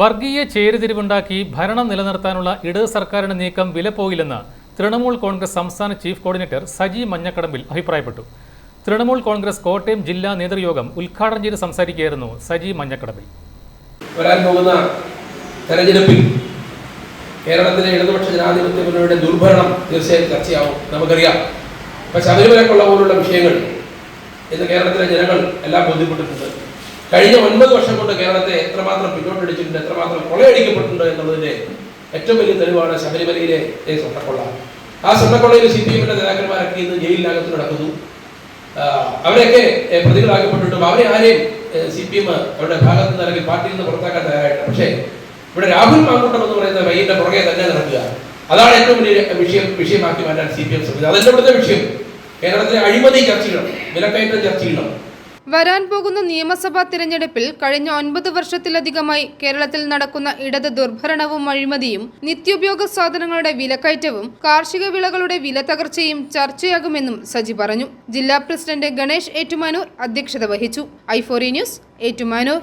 വർഗീയ ചേരുതിരിവുണ്ടാക്കി ഭരണം നിലനിർത്താനുള്ള ഇടത് സർക്കാരിന്റെ നീക്കം വിലപ്പോയില്ലെന്ന് തൃണമൂൽ കോൺഗ്രസ് സംസ്ഥാന ചീഫ് കോർഡിനേറ്റർ സജി മഞ്ഞക്കടമ്പിൽ അഭിപ്രായപ്പെട്ടു. തൃണമൂൽ കോൺഗ്രസ് കോട്ടയം ജില്ലാ നേതൃയോഗം ഉദ്ഘാടനം ചെയ്ത് സംസാരിക്കുകയായിരുന്നു സജി മഞ്ഞക്കടമ്പിൽ. വരാൻ പോകുന്ന തെരഞ്ഞെടുപ്പിൽ കേരളത്തിലെ ഇടതുപക്ഷ ജനാധിപത്യ ദുർഭരണം തീർച്ചയായും ചർച്ചയാവും. നമുക്കറിയാം. ഇപ്പൊ ശബരിമലക്കുള്ള പോലുള്ള വിഷയങ്ങൾ ഇന്ന് കേരളത്തിലെ ജനങ്ങൾ എല്ലാം ബോധ്യപ്പെട്ടിട്ടുണ്ട്. കഴിഞ്ഞ ഒൻപത് വർഷം കൊണ്ട് കേരളത്തെ എത്രമാത്രം പിന്നോട്ടടിച്ചിട്ടുണ്ട് എത്രമാത്രം കൊളയടിക്കപ്പെട്ടിട്ടുണ്ട് എന്നുള്ളതിന്റെ ഏറ്റവും വലിയ തെളിവാണ് ശബരിമലയിലെ സ്വർണക്കൊള്ള. ആ സ്വർണക്കൊള്ളയിൽ സി പി എമ്മിന്റെ നേതാക്കന്മാരൊക്കെ ഇന്ന് ജയിലിനകത്ത് നടക്കുന്നു അവരെയൊക്കെ പ്രതികളാക്കപ്പെട്ടിട്ടും അവരെ ആരെയും സി പി എം അവരുടെ ഭാഗത്ത് നിന്ന് അല്ലെങ്കിൽ പാർട്ടിയിൽ നിന്ന് പുറത്താക്കാൻ തയ്യാറായിട്ടില്ല. പക്ഷേ ഇവിടെ രാഹുൽ മാങ്കൂട്ടം എന്ന് പറയുന്ന വൈകിന്റെ പുറകെ തന്നെ നടക്കുക. അതാണ് ഏറ്റവും വലിയ വിഷയം വിഷയമാക്കി മാറ്റാൻ സി പി എം ശ്രമിച്ചത്. ഇവിടുത്തെ വിഷയം? കേരളത്തിലെ അഴിമതി ചർച്ച ചെയ്യണം വിലക്കയറ്റം ചർച്ച ചെയ്യണം വരാൻ പോകുന്ന നിയമസഭാ തിരഞ്ഞെടുപ്പിൽ കഴിഞ്ഞ ഒൻപത് വർഷത്തിലധികമായി കേരളത്തിൽ നടക്കുന്ന ഇടത് ദുർഭരണവും അഴിമതിയും നിത്യോപയോഗ സാധനങ്ങളുടെ വിലക്കയറ്റവും കാർഷിക വിളകളുടെ വില തകർച്ചയും ചർച്ചയാകുമെന്നും സജി പറഞ്ഞു. ജില്ലാ പ്രസിഡന്റ് ഗണേഷ് ഏറ്റുമാനൂർ അധ്യക്ഷത വഹിച്ചു. ഐഫോറി ന്യൂസ് ഏറ്റുമാനൂർ.